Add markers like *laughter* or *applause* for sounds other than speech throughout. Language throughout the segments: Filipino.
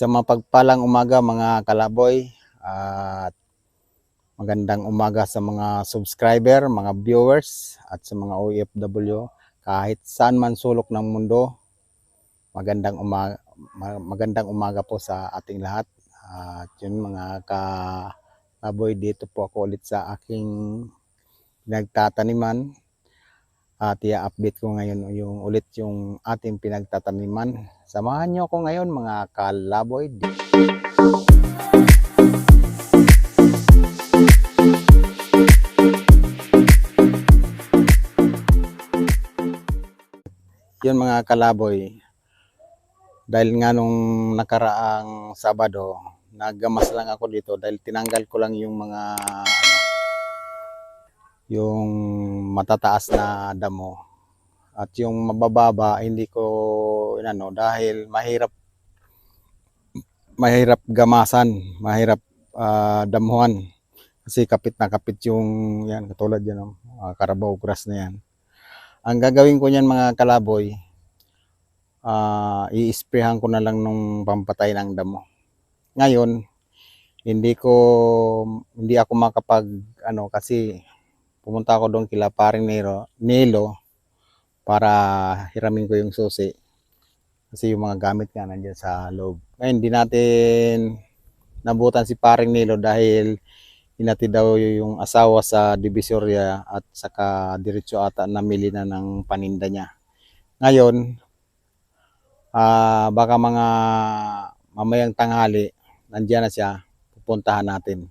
Sa mapagpalang umaga mga kalaboy at magandang umaga sa mga subscriber, mga viewers at sa mga OFW kahit saan man sulok ng mundo. Magandang umaga, magandang umaga po sa ating lahat. At yun mga kalaboy, dito po ako ulit sa aking pinagtataniman at i-update ko ngayon yung ulit yung ating pinagtataniman. Samahan niyo ako ngayon mga kalaboy. Yun mga kalaboy. Dahil nga nung nakaraang Sabado, naggamas lang ako dito dahil tinanggal ko lang yung mga ano, yung matataas na damo. At yung mabababa hindi ko inano dahil mahirap mahirap gamasan mahirap ah, damuhan kasi kapit na kapit yung yan katulad yan oh, ah, Carabao grass na yan. Ang gagawin ko niyan mga kalaboy ah i-sprayhan ko na lang nung pampatay ng damo. Ngayon hindi ko hindi ako makapag ano kasi pumunta ako doon kila paring Nero, Nelo para hiramin ko yung susi. Kasi yung mga gamit nga nandiyan sa loob. Ngayon, hindi natin nabutan si paring Nelo dahil hinati daw yung asawa sa Divisoria at saka diretso ata namili na ng paninda niya. Ngayon, ah baka mga mamayang tanghali, nandiyan na siya, pupuntahan natin.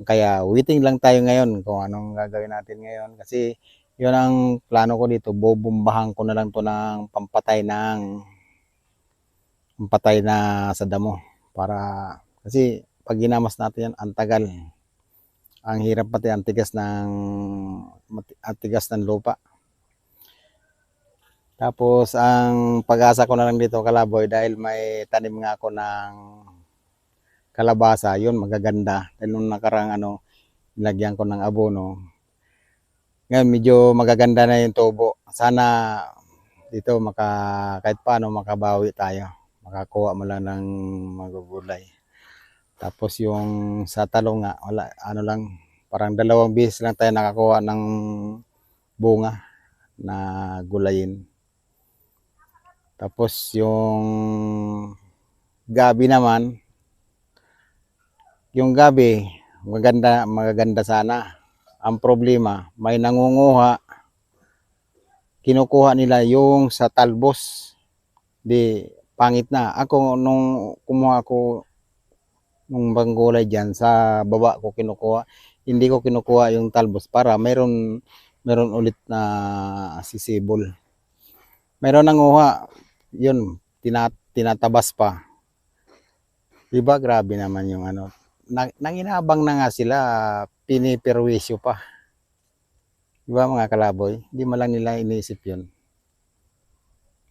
Kaya waiting lang tayo ngayon kung anong gagawin natin ngayon kasi yun ang plano ko dito, bubumbahan ko na lang to ng pampatay ng pampatay na sa damo para kasi pag ginamas natin yan, ang tagal. Ang hirap pati ang tigas ng ang tigas ng lupa. Tapos ang pag-asa ko na lang dito kalaboy dahil may tanim nga ako ng kalabasa, yun magaganda. Dahil nung nakarang ano, nilagyan ko ng abono. Ngayon medyo magaganda na yung tubo. Sana dito maka kahit paano makabawi tayo. Makakuha mo lang ng magugulay. Tapos yung sa talong nga, wala, ano lang, parang dalawang beses lang tayo nakakuha ng bunga na gulayin. Tapos yung gabi naman, yung gabi, maganda, magaganda sana. Ang problema, may nangunguha, kinukuha nila yung sa talbos. Di, pangit na. Ako, nung kumuha ako nung banggulay dyan, sa baba ko kinukuha, hindi ko kinukuha yung talbos para meron, meron ulit na sisibol. Meron nanguha, yun, tina, tinatabas pa. Diba, grabe naman yung ano, nang, nanginabang na nga sila, piniperwisyo pa. Di ba mga kalaboy? Hindi mo lang nila iniisip yun.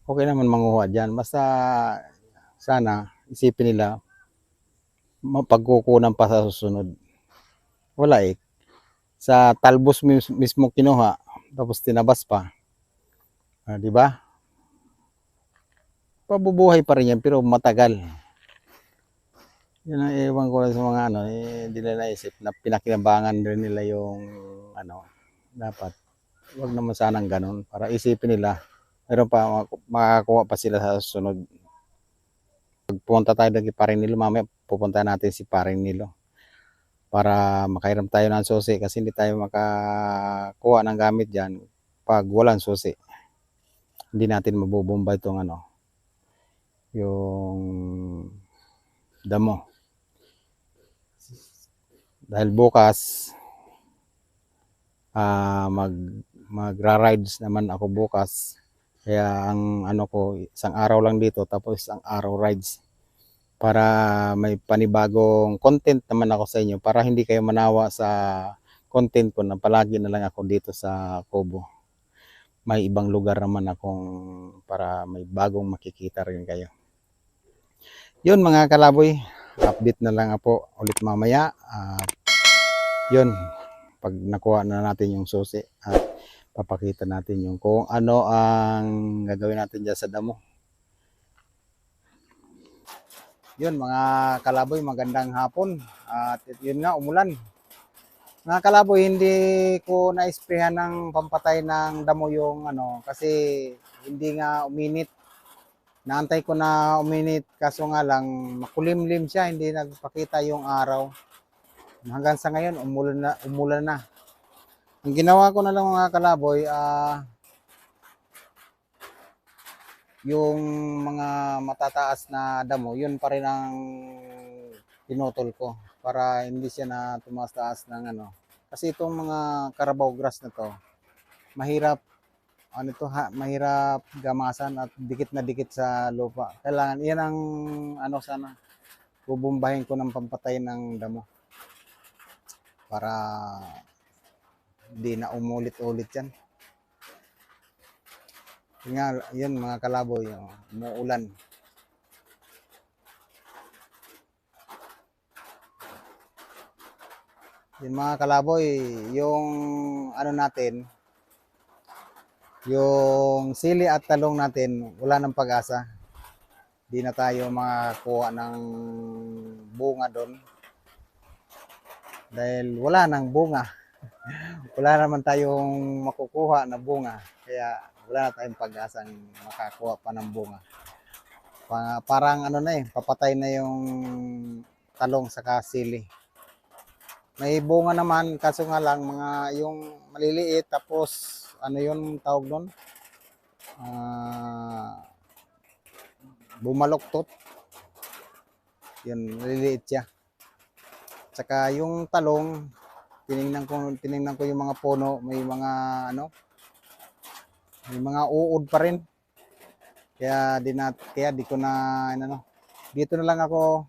Okay naman manguha dyan. Basta sana isipin nila mapagkukunan pa sa susunod. Wala eh. Sa talbos mis- mismo kinuha, tapos tinabas pa. Ah, di ba? Pabubuhay pa rin yan, pero matagal. Yun ang ewan ko lang sa mga ano, eh, hindi nila naisip na pinakinabangan rin nila yung ano, dapat. Huwag naman sanang ganun para isipin nila. Meron pa, mak- makakuha pa sila sa susunod. Pag pumunta tayo kay Paring Nilo, mamaya pupunta natin si Paring Nilo para makairam tayo ng susi kasi hindi tayo makakuha ng gamit dyan pag walang susi. Hindi natin mabubomba itong ano, yung damo. Dahil bukas, ah mag magra-rides naman ako bukas. Kaya ang ano ko, isang araw lang dito tapos isang araw rides para may panibagong content naman ako sa inyo para hindi kayo manawa sa content ko na palagi na lang ako dito sa Kobo. May ibang lugar naman akong para may bagong makikita rin kayo. Yun mga kalaboy, update na lang ako ulit mamaya. At yun, pag nakuha na natin yung susi at papakita natin yung kung ano ang gagawin natin dyan sa damo. Yun mga kalaboy, magandang hapon. At yun nga, umulan. Mga kalaboy, hindi ko na-sprayan ng pampatay ng damo yung ano, kasi hindi nga uminit. Naantay ko na uminit, kaso nga lang, makulimlim siya, hindi nagpakita yung araw. Hanggang sa ngayon, umulan na. Umulan na. Ang ginawa ko na lang mga kalaboy, ah, yung mga matataas na damo, yun pa rin ang pinutol ko para hindi siya na tumaas ng ano. Kasi itong mga Carabao grass na to, mahirap ano to ha, mahirap gamasan at dikit na dikit sa lupa. Kailangan, yan ang ano sana, bubumbahin ko ng pampatay ng damo. Para hindi na umulit-ulit yan. Yun nga, yun mga kalaboy, oh, umuulan. Yun mga kalaboy, yung ano natin, yung sili at talong natin, wala nang pag-asa. Di na tayo makakuha ng bunga doon. Dahil wala nang bunga. *laughs* wala naman tayong makukuha na bunga. Kaya wala na tayong pag-asang makakuha pa ng bunga. Pa- parang ano na eh, papatay na yung talong sa sili. May bunga naman, kaso nga lang mga yung maliliit tapos ano yun tawag doon? Ah, bumaloktot. Yun, maliliit siya. Tsaka yung talong, tiningnan ko tiningnan ko yung mga puno, may mga ano, may mga uod pa rin. Kaya di na, kaya di ko na ano, dito na lang ako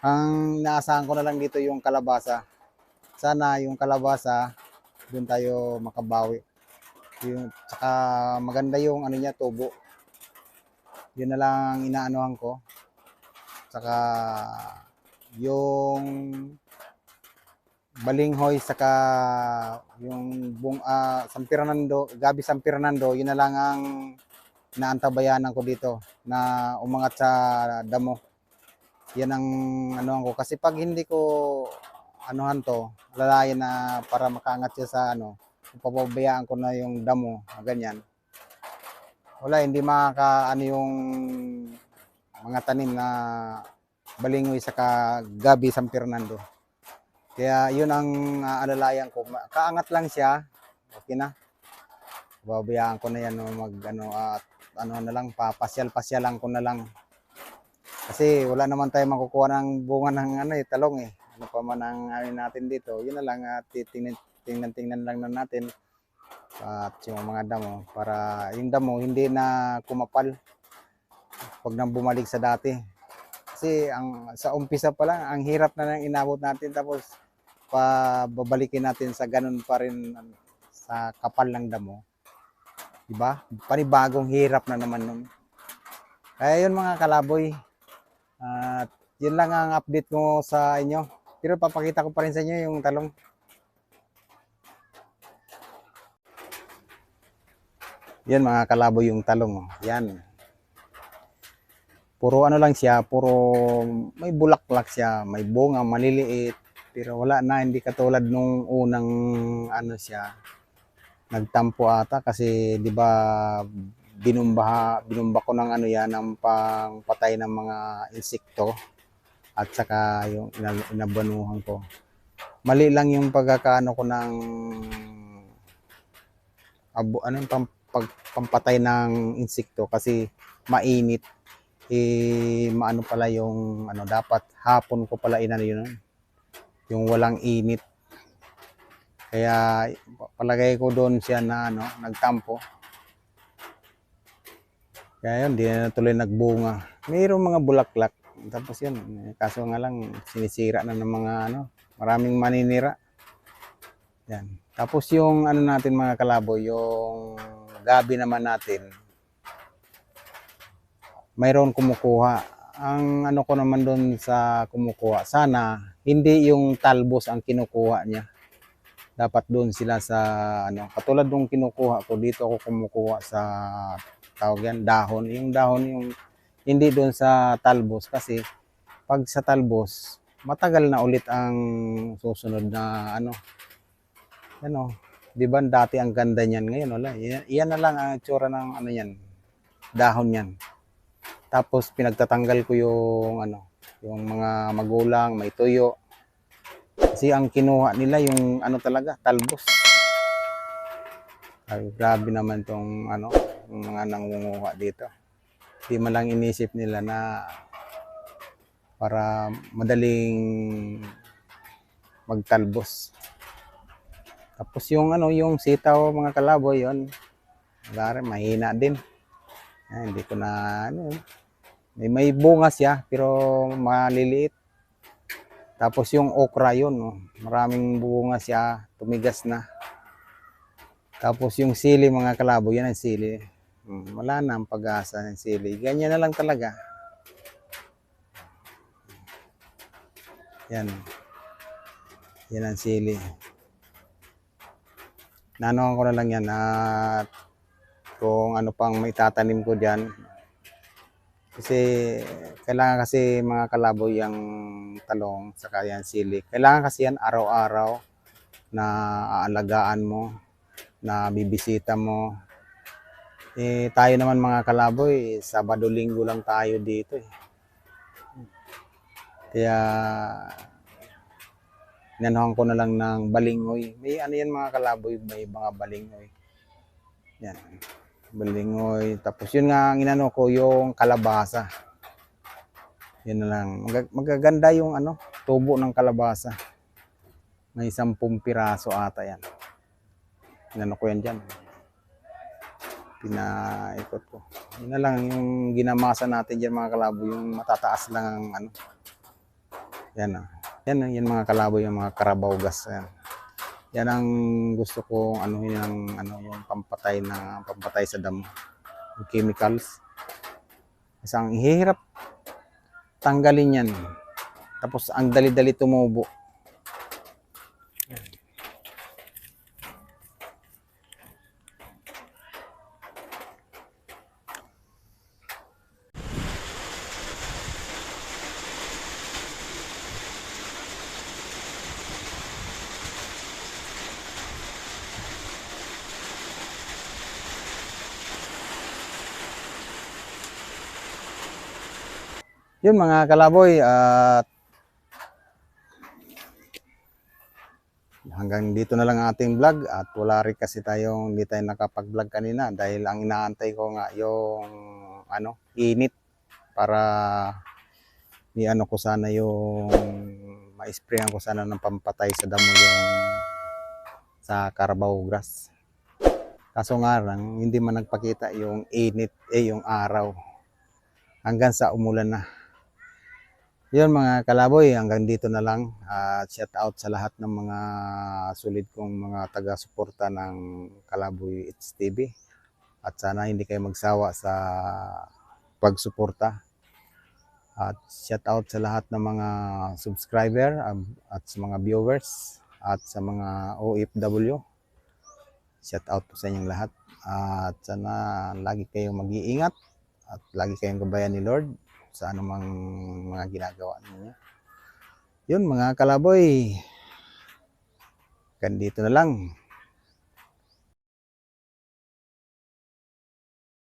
ang inaasahan ko na lang dito yung kalabasa. Sana yung kalabasa doon tayo makabawi. Yung tsaka maganda yung ano niya tubo. Yun na lang inaanohan ko. Tsaka yung balinghoy saka yung bung ah, San Fernando, Gabi San Fernando, yun na lang ang naantabayanan ko dito na umangat sa damo. Yan ang ano ko kasi pag hindi ko anuhan to, lalayan na para makaangat siya sa ano, papabayaan ko na yung damo, ganyan. Wala, hindi makaka ano yung mga tanim na balingoy sa Gabi San Fernando. Kaya yun ang uh, alalayan ko. Kaangat lang siya. Okay na. Babayaan ko na yan no, mag ano at ano na lang papasyal-pasyal lang ko na lang. Kasi wala naman tayo makukuha ng bunga ng ano eh, talong eh. Ano pa man ang ano natin dito. Yun na lang at titingnan tingnan tingnan lang na natin at yung mga damo para yung damo hindi na kumapal pag nang bumalik sa dati. Kasi ang sa umpisa pa lang ang hirap na nang inabot natin tapos pa babalikin natin sa ganun pa rin sa kapal ng damo. Diba? Panibagong hirap na naman nun. Kaya yun mga kalaboy. At yun lang ang update ko sa inyo. Pero papakita ko pa rin sa inyo yung talong. Yan mga kalaboy yung talong. Yan. Puro ano lang siya, puro may bulaklak siya, may bunga, maliliit. Pero wala na, hindi katulad nung unang ano siya, nagtampo ata kasi 'di ba binumba binumba ko ng ano yan ng pangpatay ng mga insekto at saka yung ina- inabanuhan ko. Mali lang yung pagkakaano ko ng abo, ano yung pampatay ng insekto kasi mainit eh maano pala yung ano dapat hapon ko pala inano yun yung walang init kaya palagay ko doon siya na ano, nagtampo. Kaya yun, di na tuloy nagbunga. Mayroong mga bulaklak. Tapos eh, kaso nga lang, sinisira na ng mga ano, maraming maninira. Yan. Tapos yung ano natin mga kalabo, yung gabi naman natin, mayroon kumukuha. Ang ano ko naman doon sa kumukuha, sana hindi yung talbos ang kinukuha niya dapat doon sila sa ano katulad nung kinukuha ko dito ako kumukuha sa tawag yan dahon yung dahon yung hindi doon sa talbos kasi pag sa talbos, matagal na ulit ang susunod na ano. Ano, 'di ba dati ang ganda niyan ngayon wala. Yan, yan na lang ang itsura ng ano yan, dahon niyan. Tapos pinagtatanggal ko yung ano, yung mga magulang, may tuyo. Kasi ang kinuha nila yung ano talaga, talbos. Ay, grabe naman tong ano, yung mga nangunguha dito. Di man lang inisip nila na para madaling magtalbos. Tapos yung ano, yung sitaw mga kalaboy, yon mahina din. Ay, hindi ko na, ano. May, may bunga siya, pero maliliit. Tapos yung okra yun, oh, maraming bunga siya, tumigas na. Tapos yung sili mga kalabo, yan ang sili. Hmm, wala na ang pag-asa ng sili. Ganyan na lang talaga. Yan. Yan ang sili. Nanoan ko na lang yan at kung ano pang may tatanim ko dyan. Kasi kailangan kasi mga kalaboy yung talong saka yan sili. Kailangan kasi yan araw-araw na aalagaan mo, na bibisita mo. Eh, tayo naman mga kalaboy, Sabado linggo lang tayo dito eh. Kaya inanuhan ko na lang ng balingoy. May ano yan mga kalaboy, may mga balingoy. Yan. Balingoy. Tapos yun nga ang inano ko, yung kalabasa. Yun na lang. Mag- magaganda yung ano, tubo ng kalabasa. May sampung piraso ata yan. Inano ko yan dyan. Pinaikot ko. Yun na lang yung ginamasa natin dyan mga kalaboy, yung matataas lang ang ano. Yan ah. Yan, ah, yan mga kalaboy, yung mga karabaw gas. Yan. Yan ang gusto kong ano yung ano yung pampatay na pampatay sa damo. Yung chemicals. Kasi ang hihirap tanggalin yan. Tapos ang dali-dali tumubo. Yun mga kalaboy at hanggang dito na lang ang ating vlog at wala rin kasi tayong hindi tayo nakapag-vlog kanina dahil ang inaantay ko nga yung ano init para ni ano ko sana yung ma-sprayan ko sana ng pampatay sa damo yung sa Carabao grass. Kaso nga lang, hindi man nagpakita yung init eh yung araw hanggang sa umulan na. Yun mga kalaboy, hanggang dito na lang. At shout out sa lahat ng mga sulit kong mga taga-suporta ng Kalaboy It's TV. At sana hindi kayo magsawa sa pagsuporta. At shout out sa lahat ng mga subscriber um, at sa mga viewers at sa mga OFW. Shout out po sa inyong lahat. At sana lagi kayong mag-iingat at lagi kayong gabayan ni Lord sa anumang mga ginagawa ninyo. Yun mga kalaboy. Ganito na lang.